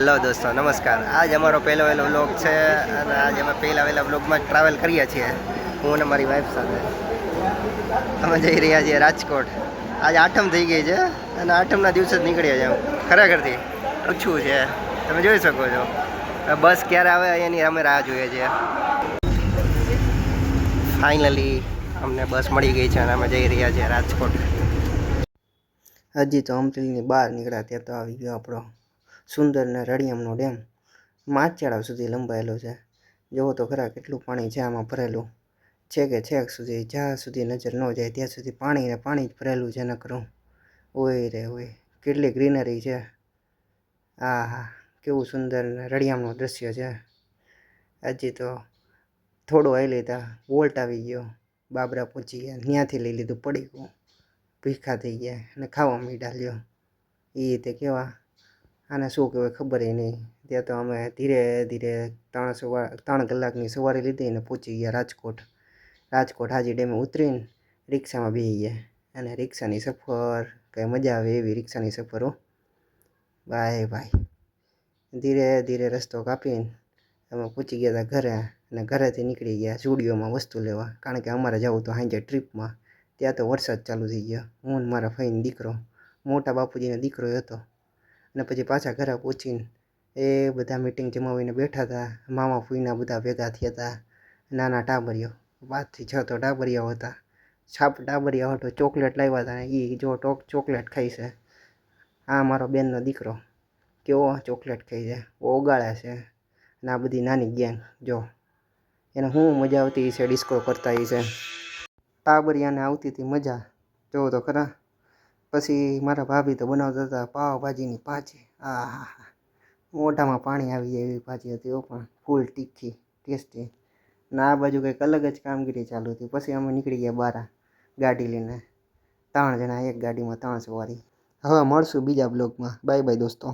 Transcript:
Hello દોસ્તો, નમસ્કાર. આજ અમારો પહેલો વહેલો બ્લોગ છે અને આજ અમે પહેલા વહેલા બ્લોગમાં ટ્રાવેલ કરીએ છીએ. હું અને મારી વાઈફ સાથે. અમે જઈ રહ્યા છીએ રાજકોટ. આજ આઠમ થઈ ગઈ છે અને આઠમના દિવસે જ નીકળીએ છીએ ખરેખરથી ઓછું છે. તમે જોઈ શકો છો. બસ ક્યારે આવે એની અમે રાહ જોઈએ છીએ. ફાઇનલી અમને બસ મળી ગઈ છે અને અમે જઈ રહ્યા છીએ રાજકોટ. હજી તો અમરેલીની બહાર નીકળ્યા, ત્યાં તો આવી ગયો આપણો. સુંદર ને રળિયમનો ડેમ માચેડા સુધી લંબાયેલો છે. જુઓ તો ખરા કેટલું પાણી છે આમાં ભરેલું. છે કે છેક સુધી, જ્યાં સુધી નજર ન જાય ત્યાં સુધી પાણી ને પાણી જ ભરેલું છે નકરું. ઓય રે ઓય, કેટલી ગ્રીનરી છે. આ હા કેવું સુંદર ને રળિયામનું દ્રશ્ય છે. હજી તો થોડું આવી લીધા વોલ્ટ આવી ગયો. બાબરા પહોંચી ગયા ત્યાંથી લઈ લીધું પડી ગયું ભીખા થઈ ગયા અને ખાવા મીઠા લ્યો. એ રીતે કેવા આને શું કહેવાય ખબર નહીં. ત્યાં તો અમે ધીરે ધીરે ત્રણ સવાર, ત્રણ કલાકની સવારી લીધી અને પહોંચી ગયા રાજકોટ. રાજકોટ હાજી ડેમે ઉતરીને રિક્ષામાં બેસી ગયા. અને રિક્ષાની સફર, કંઈ મજા આવે એવી રિક્ષાની સફરો બાય બાય ધીરે ધીરે રસ્તો કાપીને અમે પહોંચી ગયા હતા ઘરે અને ઘરેથી નીકળી ગયા સ્ટુડિયોમાં વસ્તુ લેવા. કારણ કે અમારે જવું તો સાંજે ટ્રીપમાં. ત્યાં તો વરસાદ ચાલુ થઈ ગયો. હું મારા ફઈને દીકરો, મોટા બાપુજીનો દીકરો હતો. અને પછી પાછા ઘરે પહોંચીને એ બધા મીટિંગ જમાવીને બેઠા હતા, મામા ફૂઈના બધા ભેગા થયા હતા, નાના ટાબરીઓ પાંચથી છ તો ટાબરિયાઓ હતા છાપ ટાબરિયા હતો, ચોકલેટ લાવ્યા હતા એ જો ટોક ચોકલેટ ખાઈ છે. આ મારો બેનનો દીકરો, કેવો ચોકલેટ ખાઈ છે ઓગાળે છે. અને આ બધી નાની ગેંગ જો, એને શું મજા આવતી છે ડિસ્કો કરતા એ છે. ટાબરિયાને આવતી હતી મજા, જોવો તો ખરા. પછી મારા ભાભી તો બનાવતા હતા પાવભાજીની ભાજી. આ મોઢામાં પાણી આવી જાય એવી ભાજી હતી ઓ પણ ફૂલ તીખી, ટેસ્ટી. ને આ બાજુ કંઈક અલગ જ કામગીરી ચાલુ હતી. પછી અમે નીકળી ગયા બારા ગાડી લઈને. ત્રણ જણા એક ગાડીમાં ત્રણ સવારી. હવે મળશું બીજા બ્લોગમાં. બાય બાય દોસ્તો.